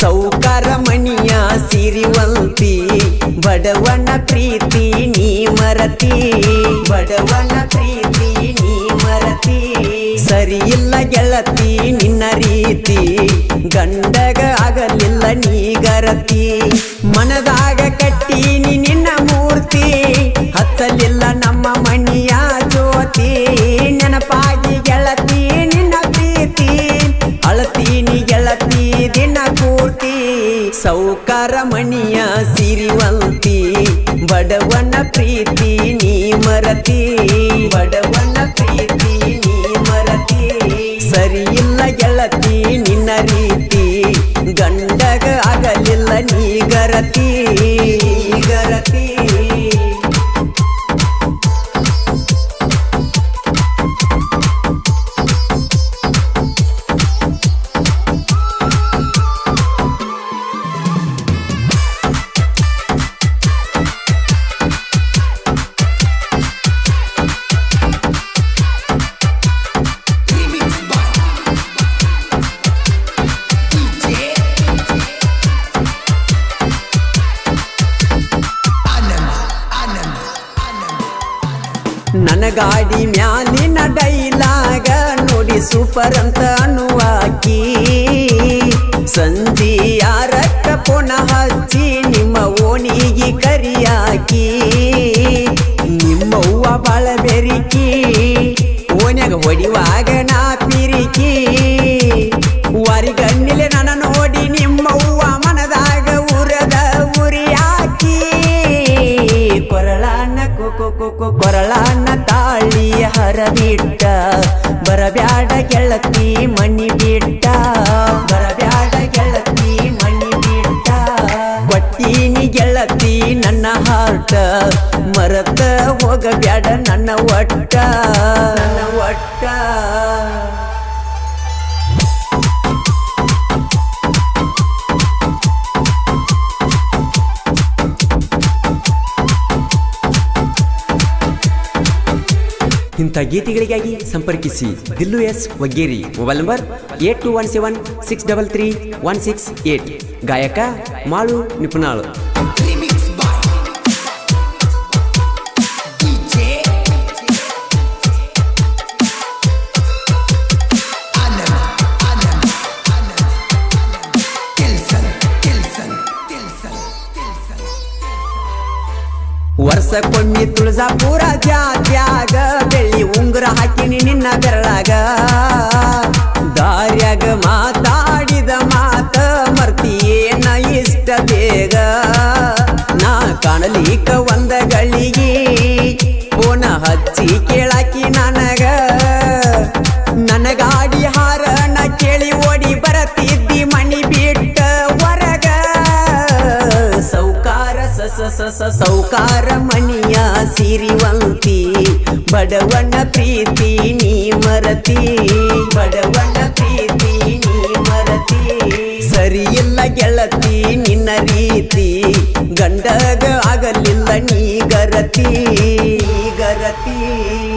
ಸೌಕಾರ ಮಣಿಯ ಸಿರಿವಂತಿ, ಬಡವನ ಪ್ರೀತಿ ನೀ ಮರತಿ. ಬಡವನ ಪ್ರೀತಿ ನೀ ಮರತಿ. ಸರಿಯಿಲ್ಲ ಗೆಳತಿ ನಿನ್ನ ರೀತಿ, ಗಂಡಗ ಆಗಲಿಲ್ಲ ನೀ ಗರತಿ. ಮನದಾಗ ಕಟ್ಟೀನಿ ನಿನ್ನ ಮೂರ್ತಿ ಹತ್ತಲಿಲ್ಲ ನಮ್ಮ ಮಣಿಯ ಜ್ಯೋತಿ. ನೆನಪಾಗಿ ಗೆಳತಿ, ನಿನ್ನ ಪ್ರೀತಿ. ಅಳತೀನಿ ಗೆಳತಿ, ದಿನ ಪೂರ್ತಿ. ಸೌಕಾರ ಮಣಿಯ ಸಿರಿವಂತಿ. ಬಡವನ ಪ್ರೀತಿ, ನೀ ಮರತಿ. ಬಡವನ ಪ್ರೀತಿ, ನೀ ಮರತಿ. ಸರಿ ಇಲ್ಲ ಗೆಳತಿ ನನ್ನ ಗಾಡಿ ಮ್ಯಾಲಿನ ಡೈಲಾಗ ನೋಡಿ ಸೂಪರ್ ಅಂತ ಅನ್ನುವಾಕಿ ಸಂಜಿ ಯಾರಕ್ಕ ಪುನಃ ಹಚ್ಚಿ ನಿಮ್ಮ ಓಣಿಗೆ ಕರಿಯಾಕಿ. ನಿಮ್ಮವ್ವ ಬಾಳ ಬೆರಿಕಿ ಓನ್ಯಾಗ ಹೊಡಿವಾಗ ನಾ ಪಿರಿಕಿ. ವಾರಿಗಣ್ಣಿಲೆ ನನ್ನ ನೋಡಿ ನಿಮ್ಮವ್ವ ಮನದಾಗ ಉರದ ಉರಿಯಾಕಿ ಕೊರಳಾನ ಕೊಕೊ ಕೊ ತಾಳಿ ಹರಬಿಟ್ಟ ಬರಬ್ಯಾಡ ಗೆಳತಿ ಮಣ್ಣಿ ಬಿಟ್ಟ. ಬರಬ್ಯಾಡ ಗೆಳತಿ ಮಣ್ಣಿ ಬಿಟ್ಟ. ಕೊಟ್ಟೀನಿ ಗೆಳತಿ ನನ್ನ ಹಾರ್ಟ. ಮರತ ಹೋಗಬ್ಯಾಡ ನನ್ನ ಒಟ್ಟ. ನನ್ನ ಒಟ್ಟ. ಇಂಥ ಗೀತೆಗಳಿಗಾಗಿ ಸಂಪರ್ಕಿಸಿ Dillu S Waggeri mobile number eight two one seven six double three one six eight. ಗಾಯಕ ಮಾಳು ನಿಪುಣಾಳು. ವರ್ಷಕ್ಕೊಮ್ಮೆ ತುಳಜಾಪುರ ಜಾತ್ಯಾಗ ನಿನ್ನ ಬೆರಳಾಗ ದಾರ್ಯಾಗ ಮಾತಾಡಿದ ಮಾತ ಮರ್ತಿಯೇನ ಇಷ್ಟ ಬೇಗ? ನಾ ಕಾಣಲಿಕ ಒಂದ ಗಳಿಗೆ ಫೋನ ಹಚ್ಚಿ ಕೇಳಾಕಿ ನನಗ. ನನಗಾಡಿ ಗಾಡಿ ಹಾರನ ಕೇಳಿ ಓಡಿ ಬರತಿದ್ದಿ ಮಣಿ ಬಿಟ್ಟ ಹೊರಗ ಸೌಕಾರ ಸ ಸ ಸ ಸ ಸೌಕಾರ ಮಣಿಯ ಸಿರಿವಂತಿ ಬಡವನ ಪ್ರೀತಿ ನೀ ಮರತಿ. ಬಡವನ ಪ್ರೀತಿ ನೀ ಮರತಿ. ಸರಿಯಿಲ್ಲ ಗೆಳತಿ ನಿನ್ನ ರೀತಿ. ಗಂಡಗ ಆಗಲಿಲ್ಲ ನೀ ಗರತಿ. ಗರತಿ.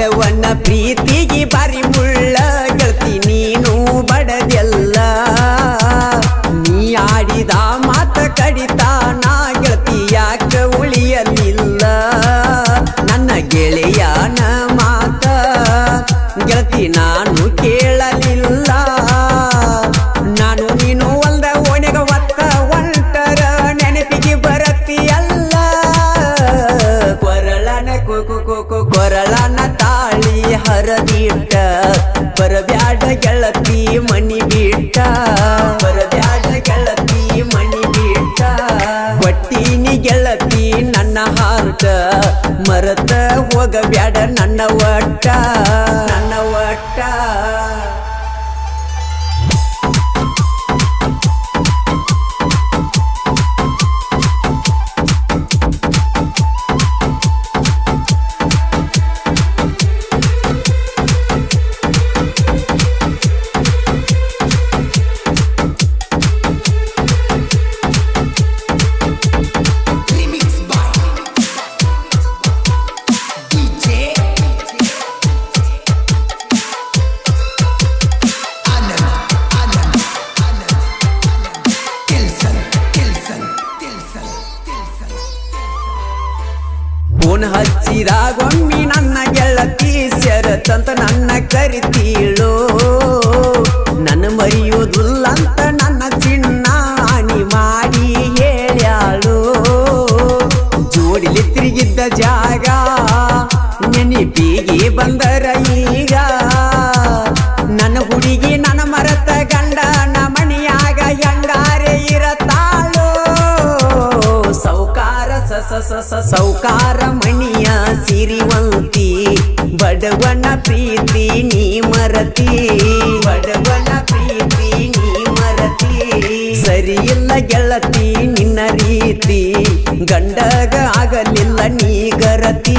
ಬಡವನ ಪ್ರೀತಿಗೆ ಬಾರಿ ಮುಳ್ಳ, ಗೆಳತಿ ನೀನು ಬಡದೆಲ್ಲ. ನೀ ಆಡಿದ ಮಾತ ನಾ, ಗೆಳತಿ ಯಾಕ ಉಳಿಯಲಿಲ್ಲ. ನನ್ನ ಗೆಳೆಯನ ಮಾತ ಗೆಳತಿ ನಾನು ಕೇಳಲಿಲ್ಲ. ನಾನು ನೀನು ಒಂದ ಓಣೆಗ ಒತ್ತ ಒಂಟರ ನೆನಪಿಗೆ ಬರತ್ತಿಯಲ್ಲ. ಕೊರಳನ ಕೊರಳನ Melody ಕರಿತೀಳು? ನನ್ನ ಮರೆಯೋದಿಲ್ಲಂತ ನನ್ನ ಚಿನ್ನ ಹಾನಿ ಮಾಡಿ ಹೇಳ್ಯಾಳು? ಜೋಡಿಲಿ ತಿರುಗಿದ್ದ ಜಾಗ ನೆನಪಿಗೆ ಬಂದರ ಈಗ. ನನ್ನ ಹುಡುಗಿ, ನನ್ನ ಮರತ ಗಂಡ ಮಣಿಯಾಗ ಹೆಂಗಾರೆ ಇರತಾಳು? ಸೌಕಾರ ಸಸ ಸೌಕಾರ. ಬಡವನ ಪ್ರೀತಿ ನೀ ಮರತಿ. ಬಡವನ ಪ್ರೀತಿ ನೀ ಮರತಿ. ಸರಿಯಿಲ್ಲ ಗೆಳತಿ ನಿನ್ನ ರೀತಿ. ಗಂಡಗ ಆಗಲಿಲ್ಲ ನೀ ಗರತಿ.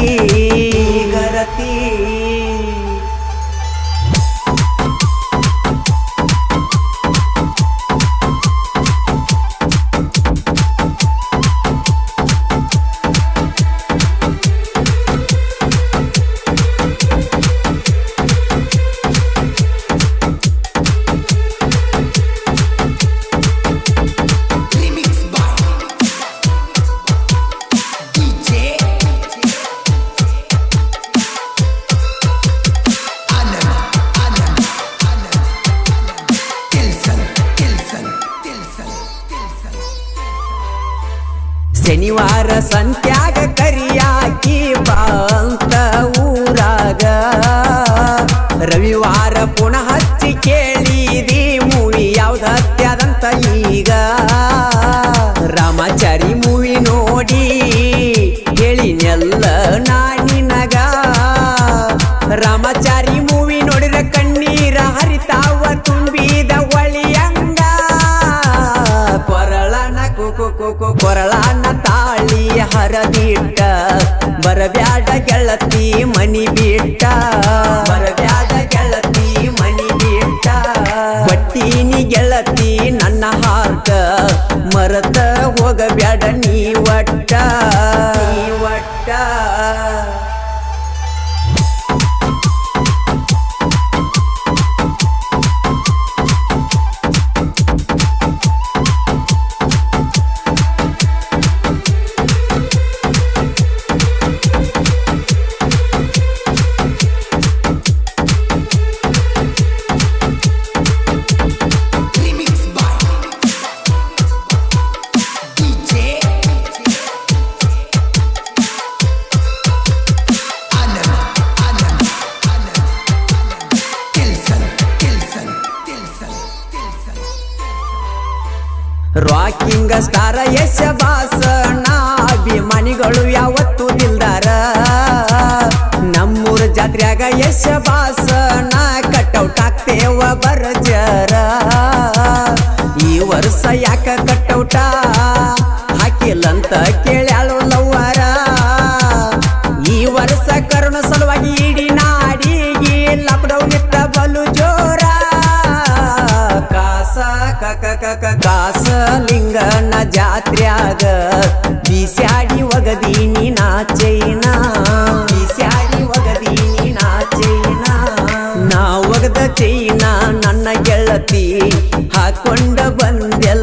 ಶನಿವಾರ ಸಂತ್ಯಾಗ ಕರಿಯಾಕಿ ಹೋಗಬ್ಯಾಡ ರಾಕಿಂಗ್ ಸ್ಟಾರ ಯಶ ಬಾಸಣ ಅಭಿಮಾನಿಗಳು ಯಾವತ್ತು ನಿಲ್ದಾರ ನಮ್ಮೂರ ಜಾತ್ರೆಯಾಗ ಯಶ ಭಾಷಣ ಕಟೌಟ್ ಹಾಕ್ತೇವ ಬರಜರ ಈ ವರ್ಷ ಯಾಕ ಕಟೌಟ ಹಾಕಿಲ್ಲಂತ ಕೇಳ್ಯಾಳು ಲವ್ವರ ಕ ಕಾಸ ಲಿಂಗನ ಜಾತ್ರ್ಯಾಗ ಬಿಸ್ಯಾಡಿ ಒಗದೀನಿ ನಾಚೈನ ಬಿಸ್ಯಾಡಿ ಒಗದೀನಿ ನಾಚೈನ ನಾ ಒಗದ ಚೈನ ನನ್ನ ಗೆಳತಿ ಹಾಕೊಂಡ ಬಂದೆಲ್ಲ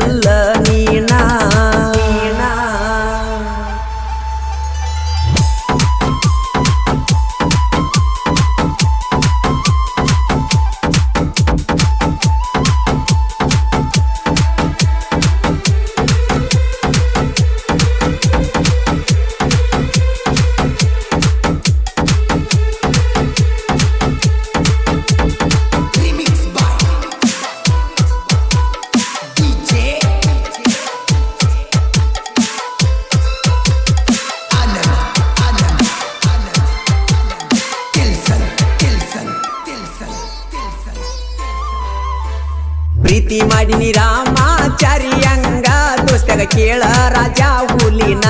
ಪ್ರೀತಿ ಮಾಡಿನಿ ರಾಮಾಚಾರಿಯಂಗ ದೋಸ್ತಾಗ ಕೇಳ ರಾಜ ಹುಲಿನ.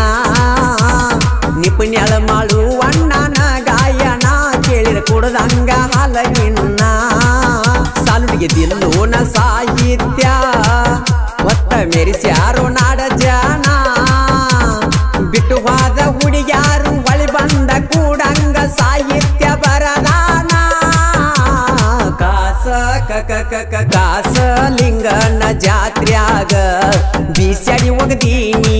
ನಿಪುಣ್ಯಳ ಮಾಡು ಅಣ್ಣನ ಗಾಯನ ಕೇಳಿರ ಕೊಡದಂಗ ಹಲಗಿನ್ನ ಸಾಲುಡಿಗೆ ದಿಲ್ಲೋನ ಸಾಹಿತ್ಯ, ಒತ್ತ ಮೆರೆಸ್ಯಾರೋ ನಾಡ ಜನ. ಬಿಟ್ಟು ಹೋದ ಹುಡುಗ್ಯಾರು ಒಳಿ ಬಂದ ಕೂಡಂಗ ಸಾಹಿತ್ಯ ಬರದಾನ. ಕಾಸ ಕಕ ಬೀಸ್ಯಾಡಿ